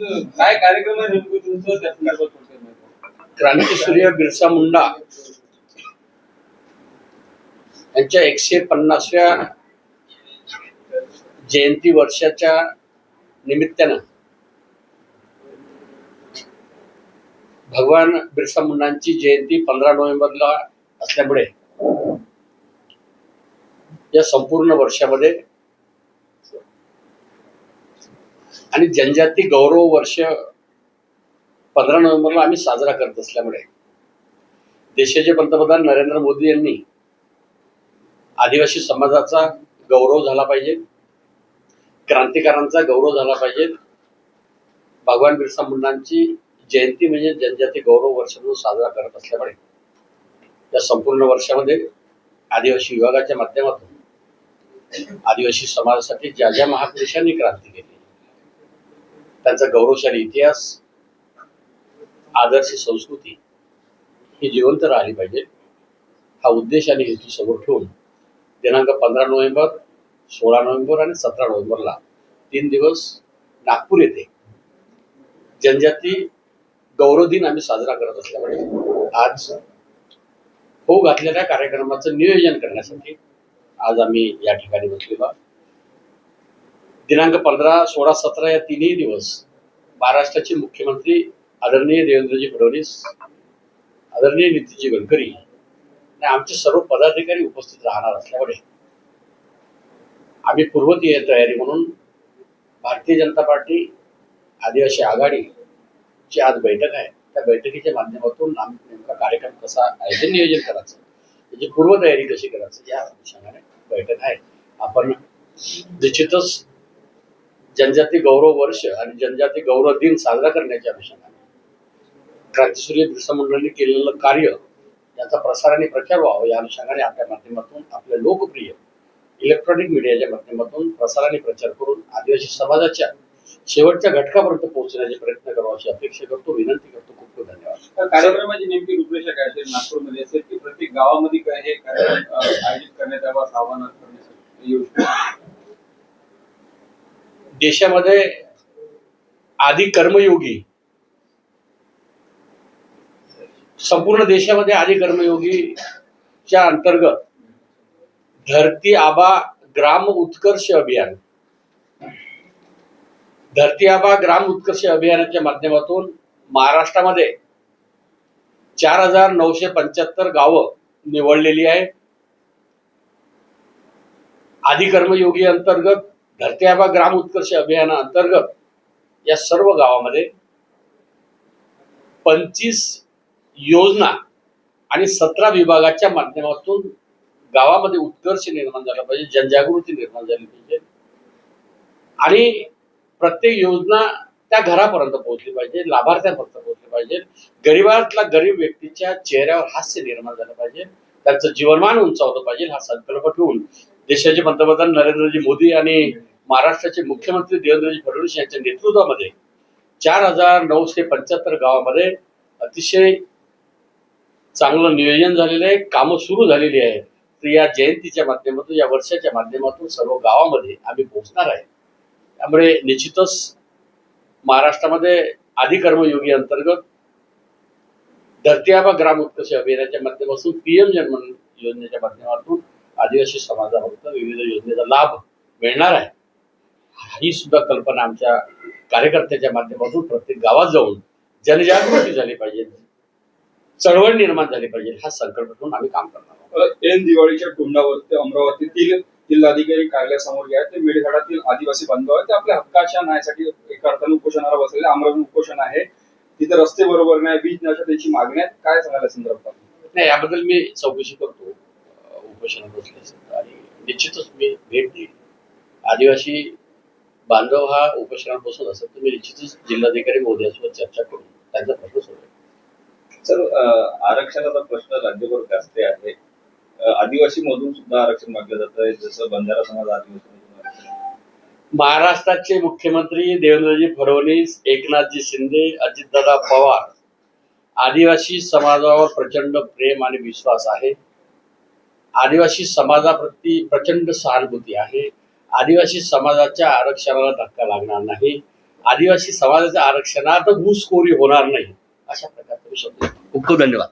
काय कार्यक्रम आहे नेमकं तुमचं? त्या संदर्भात क्रांतीसूर्य बिरसा मुंडा यांच्या एकशे पन्नासव्या जयंती वर्षाच्या निमित्तानं भगवान बिरसा मुंडांची जयंती पंधरा नोव्हेंबरला असल्यामुळे या संपूर्ण वर्षामध्ये आणि जनजाती गौरव वर्ष पंधरा नोव्हेंबरला आम्ही साजरा करत असल्यामुळे देशाचे पंतप्रधान नरेंद्र मोदी यांनी आदिवासी समाजाचा गौरव झाला पाहिजे. क्रांतिकारांचा गौरव झाला पाहिजे. भगवान बिरसा मुंडांची जयंती म्हणजे जनजाती गौरव वर्ष म्हणून साजरा करत असल्यामुळे या संपूर्ण वर्षामध्ये आदिवासी विभागाच्या माध्यमातून आदिवासी समाजासाठी ज्या ज्या महापुरुषांनी क्रांती त्यांचा गौरवशाली इतिहास आदर्श संस्कृती ही जिवंत राहिली पाहिजे. हा उद्देश आणि हेतू समोर ठेवून दिनांक पंधरा नोव्हेंबर सोळा नोव्हेंबर आणि सतरा नोव्हेंबरला तीन दिवस नागपूर येथे जनजाती गौरव दिन आम्ही साजरा करत असल्यामुळे आज हो घातलेल्या कार्यक्रमाचं नियोजन करण्यासाठी आज आम्ही या ठिकाणी बसलेलो आहोत. दिनांक पंधरा सोळा सतरा या तिन्ही दिवस महाराष्ट्राचे मुख्यमंत्री आदरणीय देवेंद्रजी फडणवीस आदरणीय नितीनजी गडकरी आणि आमचे सर्व पदाधिकारी उपस्थित राहणार असल्यामुळे आम्ही पूर्व तयारी म्हणून भारतीय जनता पार्टी आदिवासी आघाडी ची आज बैठक आहे. त्या बैठकीच्या माध्यमातून आम्ही नेमका कार्यक्रम कसा आयोजन नियोजन करायचं त्याची पूर्वतयारी कशी करायचं या अनुषंगाने बैठक आहे. आपण निश्चितच जनजाती गौरव वर्ष आणि जनजाती गौरव दिन साजरा करण्याच्या अनुषंगाने क्रांतीसूर्य बिरसा मंडळाने केलेलं कार्य याचा प्रसार आणि प्रचार व्हावा या अनुषंगाने आपल्या माध्यमातून आपल्या लोकप्रिय इलेक्ट्रॉनिक मीडियाच्या माध्यमातून प्रसार आणि प्रचार करून आदिवासी समाजाच्या शेवटच्या घटकापर्यंत पोहोचण्याचे प्रयत्न करावा अशी अपेक्षा करतो विनंती करतो. खूप खूप धन्यवाद. कार्यक्रमाची नेमकी रूपरेषा काय असेल नागपूरमध्ये? असेल की प्रत्येक गावामध्ये काय हे कार्यक्रम आयोजित करण्यात यावा आवाहन करण्यासाठी येऊ शकतो देशामध्ये आधी कर्मयोगी संपूर्ण देशामध्ये आधी कर्मयोगीच्या अंतर्गत धरती आबा ग्राम उत्कर्ष अभियान. धरती आबा ग्राम उत्कर्ष अभियानाच्या माध्यमातून महाराष्ट्रामध्ये चार हजार नऊशे पंच्याहत्तर गावं निवडलेली आहे आधी कर्मयोगी अंतर्गत धरती आबा ग्राम उत्कर्ष अभियाना अंतर्गत या सर्व गावामध्ये पंचवीस योजना आणि सतरा विभागाच्या माध्यमातून गावामध्ये उत्कर्ष निर्माण झाला पाहिजे जनजागृती निर्माण झाली पाहिजे. आणि प्रत्येक योजना त्या घरापर्यंत पोहोचली पाहिजे लाभार्थ्यांपर्यंत पोहोचली पाहिजे. गरीबातला गरीब व्यक्तीच्या चेहऱ्यावर हास्य निर्माण झालं पाहिजे. त्यांचं जीवनमान उंचावलं पाहिजे हा संकल्प ठेवून देशाचे पंतप्रधान नरेंद्रजी मोदी आणि महाराष्ट्राचे मुख्यमंत्री देवेंद्रजी फडणवीस यांच्या नेतृत्वामध्ये चार हजार नऊशे पंच्याहत्तर गावामध्ये अतिशय चांगलं नियोजन झालेलं आहे कामं सुरू झालेली आहे तर या जयंतीच्या माध्यमातून या वर्षाच्या माध्यमातून सर्व गावामध्ये आम्ही पोहोचणार आहे. त्यामुळे निश्चितच महाराष्ट्रामध्ये आदिकर्मयोगी अंतर्गत धरती आबा ग्राम उत्कर्ष अभियानाच्या माध्यमातून पीएम जन्मन योजनेच्या माध्यमातून आदिवासी समाजापर्यंत विविध योजनेचा लाभ मिळणार आहे. ही सुद्धा कल्पना आमच्या कार्यकर्त्याच्या माध्यमातून प्रत्येक गावात जाऊन जनजागृती झाली पाहिजे. चळवळ निर्माण झाली पाहिजे हा संकल्प ठेवून आम्ही काम करणार आहोत. ऐन दिवाळीच्या तोंडावरती अमरावतीतील जिल्हाधिकारी कार्यालयासमोर जे आहे ते मेळघाटातील आदिवासी बांधव आहेत ते आपल्या हक्काच्या न्यायासाठी एका अर्थाने उपोषणाला बसलेले अमरावती उपोषण आहे. तिथे रस्ते बरोबर नाही बीज नाही त्याची मागणी आहे काय सांगायला संदर्भात? नाही याबद्दल मी चौकशी करतो अं, उपोषणात बसले आणि निश्चितच मी भेट देईल. आदिवासी बांधव हा असेल तर मी निश्चितच जिल्हाधिकारी महोदयासोबत चर्चा करून त्यांचा प्रश्न सोडवेन सर आरक्षणाचा प्रश्न राज्यभर गाजते आहे. आदिवासी मधून सुद्धा आरक्षण मागलं जात. आहे जसं बंजारा समाज आदिवासी महाराष्ट्राचे मुख्यमंत्री देवेंद्रजी फडणवीस एकनाथजी शिंदे अजितदादा पवार आदिवासी समाजावर प्रचंड प्रेम आणि विश्वास आहे. आदिवासी समाजाप्रती प्रचंड सहानुभूती आहे. आदिवासी समाजाच्या आरक्षणाला धक्का लागणार नाही. आदिवासी समाजाच्या आरक्षणात घुसखोरी होणार नाही. अशा प्रकारचे शब्द खूप खूप धन्यवाद.